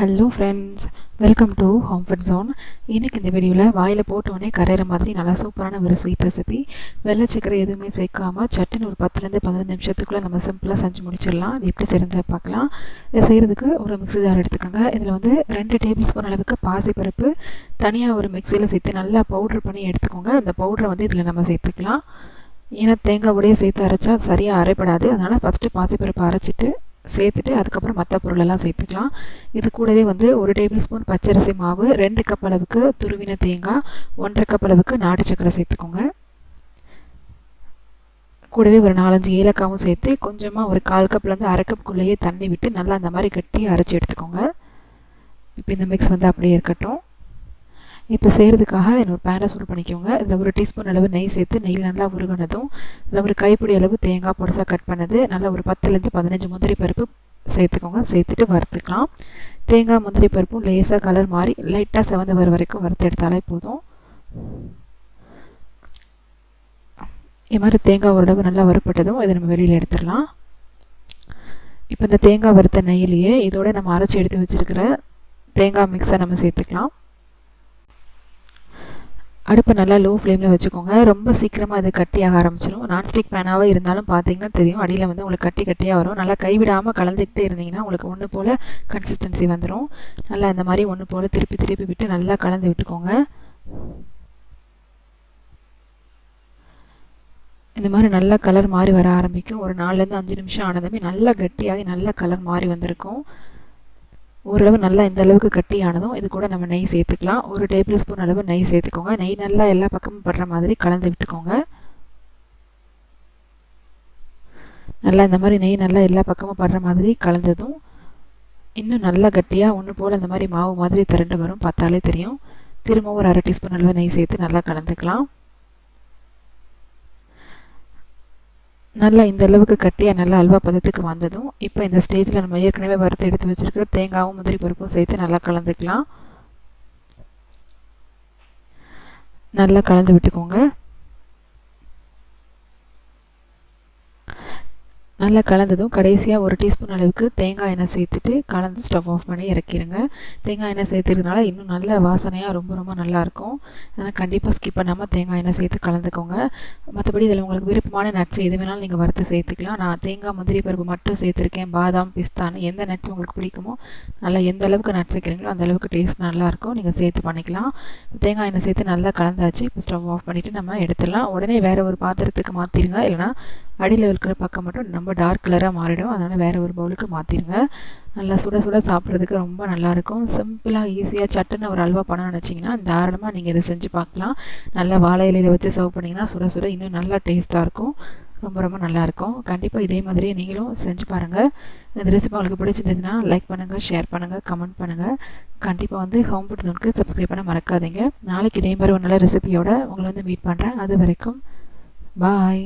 Hello friends welcome to home food zone இன்றைக்கி இந்த வீடியோவில் வாயில் போட்டோடனே கரையிற மாதிரி நல்லா சூப்பரான ஒரு ஸ்வீட் ரெசிபி வெள்ளை சக்கரை எதுவுமே சேர்க்காமல் சட்டுன்னு ஒரு பத்துலேருந்து பதினஞ்சு நிமிஷத்துக்குள்ளே நம்ம சிம்பிளாக செஞ்சு முடிச்சிடலாம். இது எப்படி செய்கிறத பார்க்கலாம். இது செய்கிறதுக்கு ஒரு மிக்ஸி ஜார் எடுத்துக்கோங்க. இதில் வந்து ரெண்டு டேபிள் ஸ்பூன் அளவுக்கு பாசிப்பருப்பு தனியாக ஒரு மிக்சியில் சேர்த்து நல்லா பவுட்ரு பண்ணி எடுத்துக்கோங்க. அந்த பவுட்ரை வந்து இதில் நம்ம சேர்த்துக்கலாம். ஏன்னா தேங்காய் உடைய சேர்த்து அரைச்சா சரியாக அரைப்படாது. அதனால் ஃபஸ்ட்டு பாசிப்பருப்பு அரைச்சிட்டு சேர்த்துட்டு அதுக்கப்புறம் மற்ற பொருளெல்லாம் சேர்த்துக்கலாம். இது கூடவே வந்து ஒரு டேபிள் ஸ்பூன் பச்சரிசி மாவு ரெண்டு கப் அளவுக்கு துருவின தேங்காய் ஒன்றரை கப் அளவுக்கு நாட்டு சக்கரை சேர்த்துக்கோங்க. கூடவே ஒரு நாலஞ்சு ஏலக்காவும் சேர்த்து கொஞ்சமாக ஒரு கால் கப்லேருந்து அரை கப்புக்குள்ளேயே தண்ணி விட்டு நல்லா அந்த மாதிரி கட்டி அரைச்சி எடுத்துக்கோங்க. இப்போ இந்த மிக்ஸ் வந்து அப்படியே இருக்கட்டும். இப்போ செய்கிறதுக்காக இன்னொரு பேனை சூடு பண்ணிக்கோங்க. இதில் ஒரு டீஸ்பூன் அளவு நெய் சேர்த்து நெய்யில் நல்லா உருகினதும் இதில் ஒரு கைப்பிடி அளவு தேங்காய் பொடிசாக கட் பண்ணது நல்லா ஒரு பத்துலேருந்து பதினஞ்சு முந்திரி பருப்பு சேர்த்துக்கோங்க. சேர்த்துட்டு வறுத்துக்கலாம். தேங்காய் முந்திரி பருப்பும் லேசாக கலர் மாறி லைட்டாக செவந்து வர வரைக்கும் வறுத்து எடுத்தாலே போதும். இது மாதிரி தேங்காய் ஓரளவு நல்லா வறுப்பட்டதும் இதை நம்ம வெளியில் எடுத்துடலாம். இப்போ இந்த தேங்காய் வறுத்த நெய்யிலேயே இதோட நம்ம அரைச்சி எடுத்து வச்சுருக்கிற தேங்காய் மிக்ஸை நம்ம சேர்த்துக்கலாம். அடுப்பை நல்லா லோ ஃப்ளேமில் வச்சுக்கோங்க. ரொம்ப சீக்கிரமாக இது கட்டியாக ஆரம்பிச்சிடும் நான்ஸ்டிக் பேனாகவே இருந்தாலும் பார்த்தீங்கன்னா தெரியும். அடியில் வந்து உங்களுக்கு கட்டி கட்டியாக வரும். நல்லா கைவிடாமல் கலந்துக்கிட்டே இருந்தீங்கன்னா உங்களுக்கு ஒன்று போல் கன்சிஸ்டன்சி வந்துடும் நல்லா இந்த மாதிரி ஒன்று போல் திருப்பி திருப்பி விட்டு நல்லா கலந்து விட்டுக்கோங்க. இந்த மாதிரி நல்லா கலர் மாறி வர ஆரம்பிக்கும். ஒரு நாலுலேருந்து அஞ்சு நிமிஷம் ஆனதுமே நல்லா கட்டியாகி நல்லா கலர் மாறி வந்திருக்கும். ஓரளவு நல்லா இந்த அளவுக்கு கட்டியானதும் இது கூட நம்ம நெய் சேர்த்துக்கலாம். ஒரு டேபிள் ஸ்பூன் அளவு நெய் சேர்த்துக்கோங்க. நெய் நல்லா எல்லா பக்கமும் படுற மாதிரி கலந்து விட்டுக்கோங்க. நல்லா இந்த மாதிரி நெய் நல்லா எல்லா பக்கமும் படுற மாதிரி கலந்ததும் இன்னும் நல்லா கட்டியாக ஒன்று போல் இந்த மாதிரி மாவு மாதிரி திரண்டு வரும். பார்த்தாலே தெரியும். திரும்பவும் ஒரு அரை டீஸ்பூன் அளவு நெய் சேர்த்து நல்லா கலந்துக்கலாம். நல்லா இந்த அளவுக்கு கட்டியாக நல்லா அல்வா பதத்துக்கு வந்ததும் இப்போ இந்த ஸ்டேஜில் நம்ம ஏற்கனவே வறுத்து எடுத்து வச்சுருக்கிற தேங்காவும் முந்திரி பருப்பும் சேர்த்து நல்லா கலந்துக்கலாம். நல்லா கலந்து விட்டுக்கோங்க. நல்லா கலந்ததும் கடைசியாக ஒரு டீஸ்பூன் அளவுக்கு தேங்காய் எண்ணெய் சேர்த்துட்டு கலந்து ஸ்டவ் ஆஃப் பண்ணி இறக்கிடுங்க தேங்காய் எண்ணெய் சேர்த்துறதுனால இன்னும் நல்ல வாசனையாக ரொம்ப ரொம்ப நல்லாயிருக்கும் அதனால் கண்டிப்பாக ஸ்கிப் பண்ணாமல் தேங்காய் எண்ணெய் சேர்த்து கலந்துக்கோங்க. மற்றபடி இதில் உங்களுக்கு விருப்பமான நட்ஸ் எது வேணாலும் நீங்கள் வறுத்து சேர்த்துக்கலாம். நான் தேங்காய் முந்திரி பருப்பு மட்டும் சேர்த்துருக்கேன். பாதாம் பிஸ்தான்னு எந்த நட்ஸ் உங்களுக்கு பிடிக்குமோ நல்லா எந்த அளவுக்கு நட்ஸ் வைக்கிறீங்களோ அந்த அளவுக்கு டேஸ்ட் நல்லாயிருக்கும் நீங்கள் சேர்த்து பண்ணிக்கலாம். தேங்காய் எண்ணெய் சேர்த்து நல்லா கலந்தாச்சு. இப்போ ஸ்டவ் ஆஃப் பண்ணிவிட்டு நம்ம எடுத்துடலாம். உடனே வேறு ஒரு பாத்திரத்துக்கு மாற்றிடுங்க இல்லைனா அடியில் இருக்கிற பக்கம் மட்டும் ரொம்ப டார்க் கலராக மாறிடும். அதனால் வேறு ஒரு பவுலுக்கு மாற்றிடுங்க நல்லா சுட சுட சாப்பிட்றதுக்கு ரொம்ப நல்லாயிருக்கும். சிம்பிளாக ஈஸியாக சட்டுன்னு ஒரு அல்வா பண்ண நினச்சிங்கன்னா தாராளமாக நீங்கள் இதை செஞ்சு பார்க்கலாம். நல்லா வாழை இலையில் வச்சு சர்வ் பண்ணிங்கன்னா சுட சுட இன்னும் நல்லா டேஸ்ட்டாக இருக்கும். ரொம்ப ரொம்ப நல்லாயிருக்கும். கண்டிப்பாக இதே மாதிரி நீங்களும் செஞ்சு பாருங்கள் இந்த ரெசிபி உங்களுக்கு பிடிச்சிருந்ததுன்னா லைக் பண்ணுங்கள் ஷேர் பண்ணுங்கள் கமெண்ட் பண்ணுங்கள் கண்டிப்பாக வந்து ஹோம் ஃபுட் ஜோனுக்கு சப்ஸ்கிரைப் பண்ண மறக்காதீங்க. நாளைக்கு இதே மாதிரி ஒரு நல்ல ரெசிபியோட உங்களை வந்து மீட் பண்ணுறேன் அது வரைக்கும் பாய்